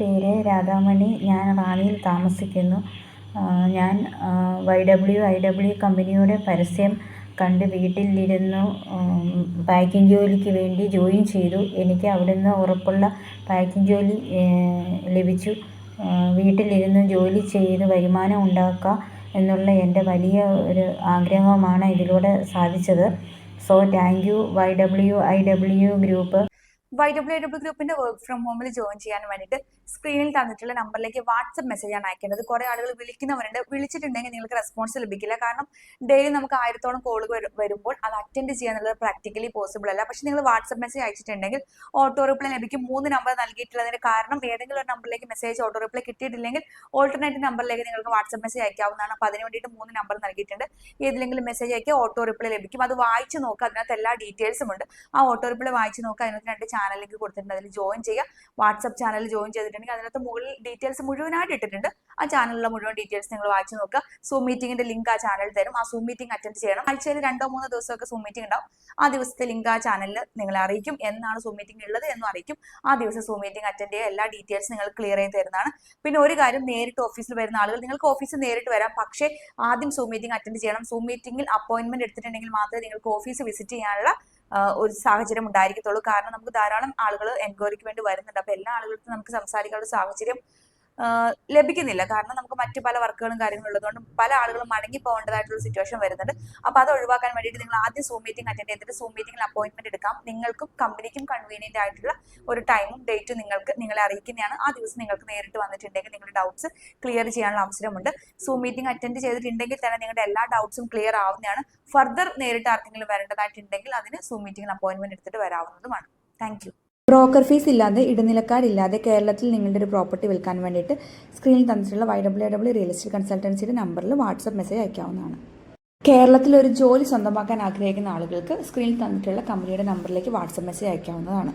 പേര് രാധാമണി. ഞാൻ റാന്നിയിൽ താമസിക്കുന്നു. ഞാൻ വൈ ഡബ്ല്യു ഐ ഡബ്ല്യു കമ്പനിയുടെ പരസ്യം കണ്ട് വീട്ടിലിരുന്നു. പാക്കിംഗ് ജോലിക്ക് വേണ്ടി ജോയിൻ ചെയ്തു. എനിക്ക് അവിടുന്ന് ഉറപ്പുള്ള പാക്കിംഗ് ജോലി ലഭിച്ചു. വീട്ടിലിരുന്ന് ജോലി ചെയ്ത് വരുമാനം ഉണ്ടാക്കുക എന്നുള്ള എന്റെ വലിയ ഒരു ആഗ്രഹമാണ് ഇതിലൂടെ സാധിച്ചത്. So thank you Y W I W group. Y W W ഗ്രൂപ്പിന്റെ വർക്ക് ഫ്രം ഹോമിൽ ജോയിൻ ചെയ്യാൻ വേണ്ടിയിട്ട് സ്ക്രീനിൽ തന്നിട്ടുള്ള നമ്പറിലേക്ക് വാട്സപ്പ് മെസ്സേജാണ് അയക്കേണ്ടത്. കുറെ ആളുകൾ വിളിക്കുന്നവരുണ്ട്. വിളിച്ചിട്ടുണ്ടെങ്കിൽ നിങ്ങൾക്ക് റെസ്പോൺസ് ലഭിക്കില്ല. കാരണം ഡെയിലി നമുക്ക് ആയിരത്തോളം കോളുകൾ വരുമ്പോൾ അത് അറ്റൻഡ് ചെയ്യാന്നുള്ളത് പ്രാക്ടിക്കലി പോസിബിൾ അല്ല. പക്ഷെ നിങ്ങൾ വാട്സപ്പ് മെസ്സേജ് അയച്ചിട്ടുണ്ടെങ്കിൽ ഓട്ടോ റിപ്ലൈ ലഭിക്കും. മൂന്ന് നമ്പർ നൽകിയിട്ടുള്ളതിന് കാരണം ഏതെങ്കിലും ഒരു നമ്പറിലേക്ക് മെസ്സേജ് ഓട്ടോ റിപ്ലൈ കിട്ടിയിട്ടില്ലെങ്കിൽ ഓൾട്ടർനേറ്റീവ് നമ്പറിലേക്ക് നിങ്ങൾക്ക് വാട്സപ്പ് മെസ്സേജ് അയക്കാവുന്നതാണ്. അപ്പോൾ അതിന് വേണ്ടിയിട്ട് മൂന്ന് നമ്പർ നൽകിയിട്ടുണ്ട്. ഏതിലെങ്കിലും മെസ്സേജ് അയക്കുക ഓട്ടോ റിപ്ലൈ ലഭിക്കും. അത് വായിച്ച് നോക്കുക അതിനകത്ത് എല്ലാ ഡീറ്റെയിൽസും ഉണ്ട്. ആ ഓട്ടോ റിപ്ലൈ വായിച്ച് നോക്കുക അതിനകത്ത് രണ്ട് ചാനലിലേക്ക് കൊടുത്തിട്ടുണ്ട്. അതിൽ ജോയിൻ ചെയ്യുക. വാട്സപ്പ് ചാനൽ ജോയിൻ ചെയ്തിട്ടുണ്ടെങ്കിൽ അതിനകത്ത് മുകളിൽ ഡീറ്റെയിൽസ് മുഴുവനായിട്ട് ഇട്ടിട്ടുണ്ട്. ആ ചാനലിലെ മുഴുവൻ ഡീറ്റെയിൽസ് നിങ്ങൾ വായിച്ചു നോക്കുക. സൂം മീറ്റിംഗിന്റെ ലിങ്ക് ആ ചാനൽ തരും. ആ സൂം മീറ്റിംഗ് അറ്റൻഡ് ചെയ്യണം. ആഴ്ചയിൽ രണ്ടോ മൂന്നോ ദിവസമൊക്കെ സൂം മീറ്റിംഗ് ഉണ്ടാവും. ആ ദിവസത്തെ ലിങ്ക് ആ ചാനലിൽ നിങ്ങളെ അറിയിക്കും. എന്നാണ് സൂം മീറ്റിംഗ് ഉള്ളത് എന്നും അറിയിക്കും. ആ ദിവസം സൂം മീറ്റിംഗ് അറ്റൻഡ് ചെയ്യുക. എല്ലാ ഡീറ്റെയിൽസ് നിങ്ങൾ ക്ലിയർ ചെയ്ത് തരുന്നതാണ്. പിന്നെ ഒരു കാര്യം നേരിട്ട് ഓഫീസിൽ വരുന്ന ആളുകൾ നിങ്ങൾക്ക് ഓഫീസിൽ നേരിട്ട് വരാം. പക്ഷേ ആദ്യം സൂം മീറ്റിംഗ് അറ്റൻഡ് ചെയ്യണം. സൂം മീറ്റിംഗിൽ അപ്പോയിന്റ്മെന്റ് എടുത്തിട്ടുണ്ടെങ്കിൽ മാത്രമേ നിങ്ങൾക്ക് ഓഫീസ് വിസിറ്റ് ചെയ്യാനുള്ള ഒരു സാഹചര്യം ഉണ്ടായിരിക്കത്തുള്ളൂ. കാരണം നമുക്ക് ധാരാളം ആളുകൾ എൻക്വയറിക്ക് വേണ്ടി വരുന്നുണ്ട്. അപ്പൊ എല്ലാ ആളുകൾക്കും നമുക്ക് സംസാരിക്കാനുള്ള സാഹചര്യം ലഭിക്കുന്നില്ല. കാരണം നമുക്ക് മറ്റു പല വർക്കുകളും കാര്യങ്ങളും ഉള്ളതുകൊണ്ട് പല ആളുകളും മടങ്ങി പോകേണ്ടതായിട്ടുള്ള സിറ്റുവേഷൻ വരുന്നുണ്ട്. അപ്പൊ അത് ഒഴിവാക്കാൻ വേണ്ടിയിട്ട് നിങ്ങൾ ആദ്യം സൂം മീറ്റിംഗ് അറ്റൻഡ് ചെയ്തിട്ട് സൂം മീറ്റിംഗിൽ അപ്പോയിന്റ്മെന്റ് എടുക്കാം. നിങ്ങൾക്കും കമ്പനിക്കും കൺവീനിയന്റ് ആയിട്ടുള്ള ഒരു ടൈമും ഡേറ്റും നിങ്ങൾക്ക് നിങ്ങളെ അറിയിക്കുന്നതാണ്. ആ ദിവസം നിങ്ങൾക്ക് നേരിട്ട് വന്നിട്ടുണ്ടെങ്കിൽ നിങ്ങളുടെ ഡൗട്ട്സ് ക്ലിയർ ചെയ്യാനുള്ള അവസരമുണ്ട്. സൂം മീറ്റിംഗ് അറ്റൻഡ് ചെയ്തിട്ടുണ്ടെങ്കിൽ തന്നെ നിങ്ങളുടെ എല്ലാ ഡൗട്ട്സും ക്ലിയർ ആവുന്നതാണ്. ഫർദർ നേരിട്ട് ആർക്കെങ്കിലും വരേണ്ടതായിട്ടുണ്ടെങ്കിൽ അതിന് സൂം മീറ്റിംഗിൽ അപ്പോയിന്റ്മെന്റ് എടുത്തിട്ട് വരാവുന്നതുമാണ്. താങ്ക് ബ്രോക്കർ ഫീസ് ഇല്ലാതെ ഇടനിലക്കാരില്ലാതെ കേരളത്തിൽ നിങ്ങളുടെ ഒരു പ്രോപ്പർട്ടി വിൽക്കാൻ വേണ്ടിയിട്ട് സ്ക്രീനിൽ തന്നിട്ടുള്ള Y W W real estate കൺസൾട്ടൻസിയുടെ നമ്പറിൽ വാട്സപ്പ് മെസ്സേജ് അയക്കാവുന്നതാണ്. കേരളത്തിൽ ഒരു ജോലി സ്വന്തമാക്കാൻ ആഗ്രഹിക്കുന്ന ആളുകൾക്ക് സ്ക്രീനിൽ തന്നിട്ടുള്ള കമ്പനിയുടെ നമ്പറിലേക്ക് വാട്സപ്പ് മെസ്സേജ് അയക്കാവുന്നതാണ്.